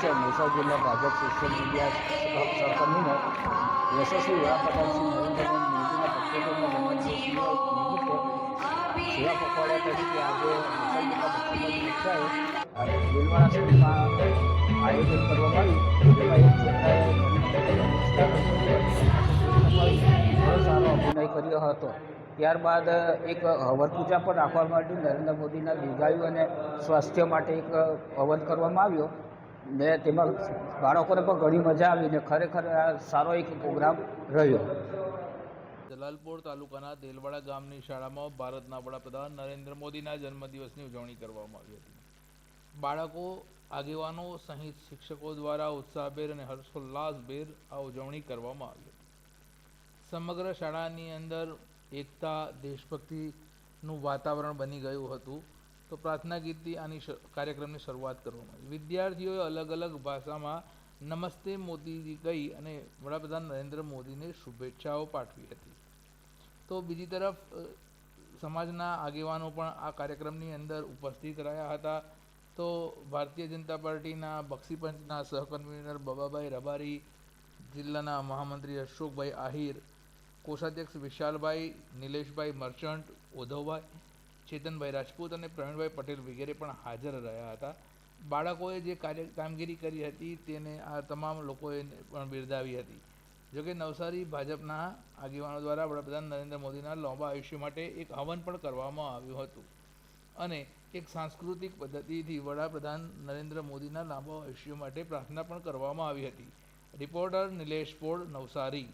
છે નવસારી જિલ્લા Bhajap social media સહકર્મીને યશસ્વી વડાપ્રધાનશ્રી નરેન્દ્ર મોદીના આયોજન કરવામાં સારો અભિનય કર્યો હતો. ત્યારબાદ એક હવન પૂજા પણ રાખવા માટે નરેન્દ્ર મોદીના દીર્ઘાયુ અને સ્વાસ્થ્ય માટે એક હવન કરવામાં આવ્યો. ને તેમાં બાળકોને પણ ઘણી મજા આવી ને ખરેખર આ સારો એક પ્રોગ્રામ રહ્યો. જલાલપોર તાલુકાના દેલવાડા ગામની શાળામાં ભારતના વડાપ્રધાન નરેન્દ્ર મોદીના જન્મદિવસની ઉજવણી કરવામાં આવી હતી. બાળકો, આગેવાનો, સહિત શિક્ષકો દ્વારા ઉત્સાહભેર અને હર્ષોલ્લાસભેર આ ઉજવણી કરવામાં આવી હતી. સમગ્ર શાળાની અંદર એકતા, દેશભક્તિનું વાતાવરણ બની ગયું હતું. તો પ્રાર્થના ગીતથી આની કાર્યક્રમની શરૂઆત કરવામાં આવી. વિદ્યાર્થીઓએ અલગ અલગ ભાષામાં નમસ્તે મોદીજી કહી અને વડાપ્રધાન નરેન્દ્ર મોદીને શુભેચ્છાઓ પાઠવી હતી. તો બીજી તરફ સમાજના આગેવાનો પણ આ કાર્યક્રમની અંદર ઉપસ્થિત રહ્યા હતા. તો ભારતીય જનતા પાર્ટીના બક્ષીપંચના સહકન્વીનર બબાભાઈ રબારી, જિલ્લાના મહામંત્રી અશોકભાઈ આહિર, કોષાધ્યક્ષ વિશાલભાઈ, નિલેશભાઈ મર્ચન્ટ ઉધવભાઈ ચેતનભાઈ રાજપૂત અને પ્રવીણભાઈ પટેલ વગેરે પણ હાજર રહ્યા હતા. બાળકોએ જે કાર્ય કામગીરી કરી હતી તેને આ તમામ લોકોએ પણ બિરદાવી હતી. જોકે નવસારી ભાજપના આગેવાનો દ્વારા વડાપ્રધાન નરેન્દ્ર મોદીના લાંબા આયુષ્ય માટે એક હવન પણ કરવામાં આવ્યું હતું. અને એક સાંસ્કૃતિક પદ્ધતિથી વડાપ્રધાન નરેન્દ્ર મોદીના લાંબા આયુષ્ય માટે પ્રાર્થના પણ કરવામાં આવી હતી. રિપોર્ટર નિલેશ પોળ, નવસારી.